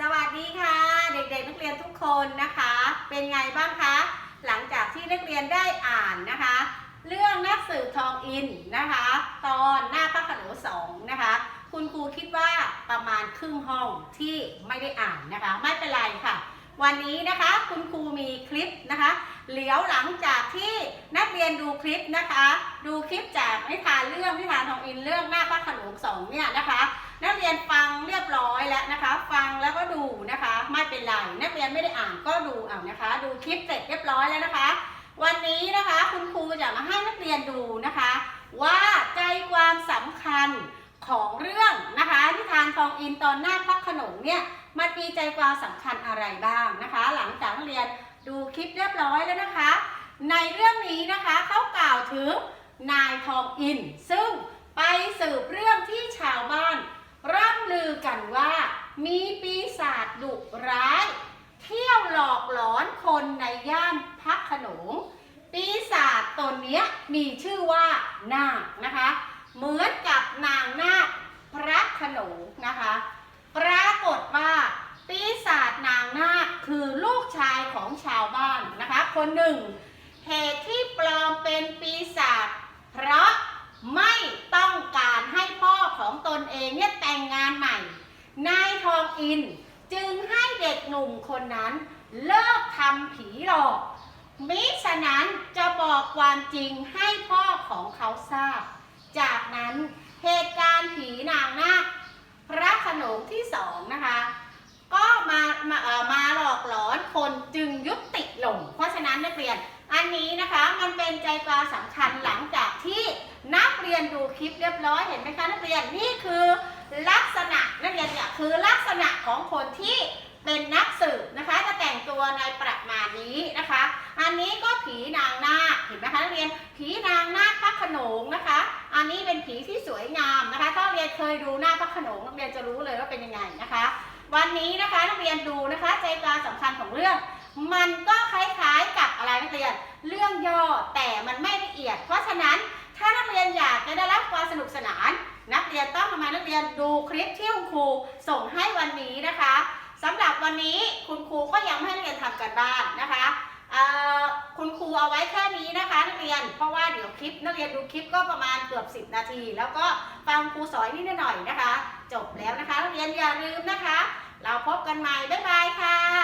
สวัสดีค่ะ เด็กๆนักเรียนทุกคนนะคะ เป็นไงบ้างคะ หลังจากที่นักเรียนได้อ่านนะคะ เรื่องนักสืบทองอินนะคะ ตอนหน้าพระขนงสองนะคะ คุณครูคิดว่าประมาณครึ่งห้องที่ไม่ได้อ่านนะคะ ไม่เป็นไรค่ะ วันนี้นะคะคุณครูมีคลิปนะคะเหลียวหลังจากที่นักเรียนดูคลิปนะคะ ดูคลิปจากนิทานเรื่องนิทานทองอินเรื่องหน้าพระขนงสองเนี่ยนะคะ นักเรียนฟังเรียบร้อยแล้วนะคะ ฟังแล้วก็ดูนะคะ ไม่เป็นไรนักเรียนไม่ได้อ่านก็ดูเอานะคะ ดูคลิปเสร็จเรียบร้อยแล้วนะคะ วันนี้นะคะคุณครูจะมาให้นักเรียนดูนะคะ ว่าใจความสำคัญของเรื่องนะคะนิทานทองอินตอนหน้าพระโขนงเนี่ยมันมีใจความสำคัญอะไรบ้างนะคะ หลังจากเรียนดูคลิปเรียบร้อยแล้วนะคะ ในเรื่องนี้นะคะเขากล่าวถึงนายทองอิน ซึ่งไปสืบเรื่องที่ชาวบ้าน มีปีศาจดุร้าย เที่ยวหลอกหลอนคนในย่านพักขนงปีศาจตนเนี้ยมีชื่อว่านาคนะคะ เหมือนกับนางนาคพระขนงนะคะ ปรากฏว่าปีศาจนางนาคคือลูกชายของชาวบ้านนะคะ คนหนึ่ง เหตุที่ปลอมเป็นปีศาจเพราะไม่ต้องการให้พ่อของตนเองเนี่ยแต่งงานใหม่ นายท อิน จึงให้เด็กหนุ่มคนนั้นเลิกทำผีหลอก มิฉะนั้นจะบอกความจริงให้พ่อของเขาทราบ จากนั้นเหตุการณ์ผีนางนาคพระขนงที่สองนะคะ ก็มามามาหลอกหลอนคนจึงยุติลง เพราะฉะนั้นนักเรียนอันนี้นะคะมันเป็นใจความสำคัญหลังจากที่ นักเรียนดูคลิปเรียบร้อยเห็นไหมคะนักเรียนนี่คือลักษณะนักเรียนเนี่ยคือลักษณะของคนที่เป็นนักสืบนะคะ จะแต่งตัวในประมาณนี้นะคะ อันนี้ก็ผีนางนาคเห็นไหมคะนักเรียนผีนางนาคพระขนงนะคะ อันนี้เป็นผีที่สวยงามนะคะ ถ้าเรียนเคยดูหน้าพระขนงนักเรียนจะรู้เลยว่าเป็นยังไงนะคะ วันนี้นะคะนักเรียนดูนะคะ ใจความสำคัญของเรื่อง มันก็คล้ายๆกับอะไรนักเรียน เรื่องย่อแต่ นักเรียนดูคลิปที่คุณครูส่งให้วันนี้นะคะสำหรับวันนี้คุณครูก็ยังให้นักเรียนทำกันบ้านนะคะคุณครูเอาไว้แค่นี้นะคะนักเรียนเพราะว่าเดี๋ยวคลิปนักเรียนดูคลิปก็ประมาณเกือบ 10 นาที แล้วก็ฟังครูสอนนิดหน่อยนะคะ จบแล้วนะคะนักเรียนอย่าลืมนะคะ เราพบกันใหม่บ๊ายบายค่ะ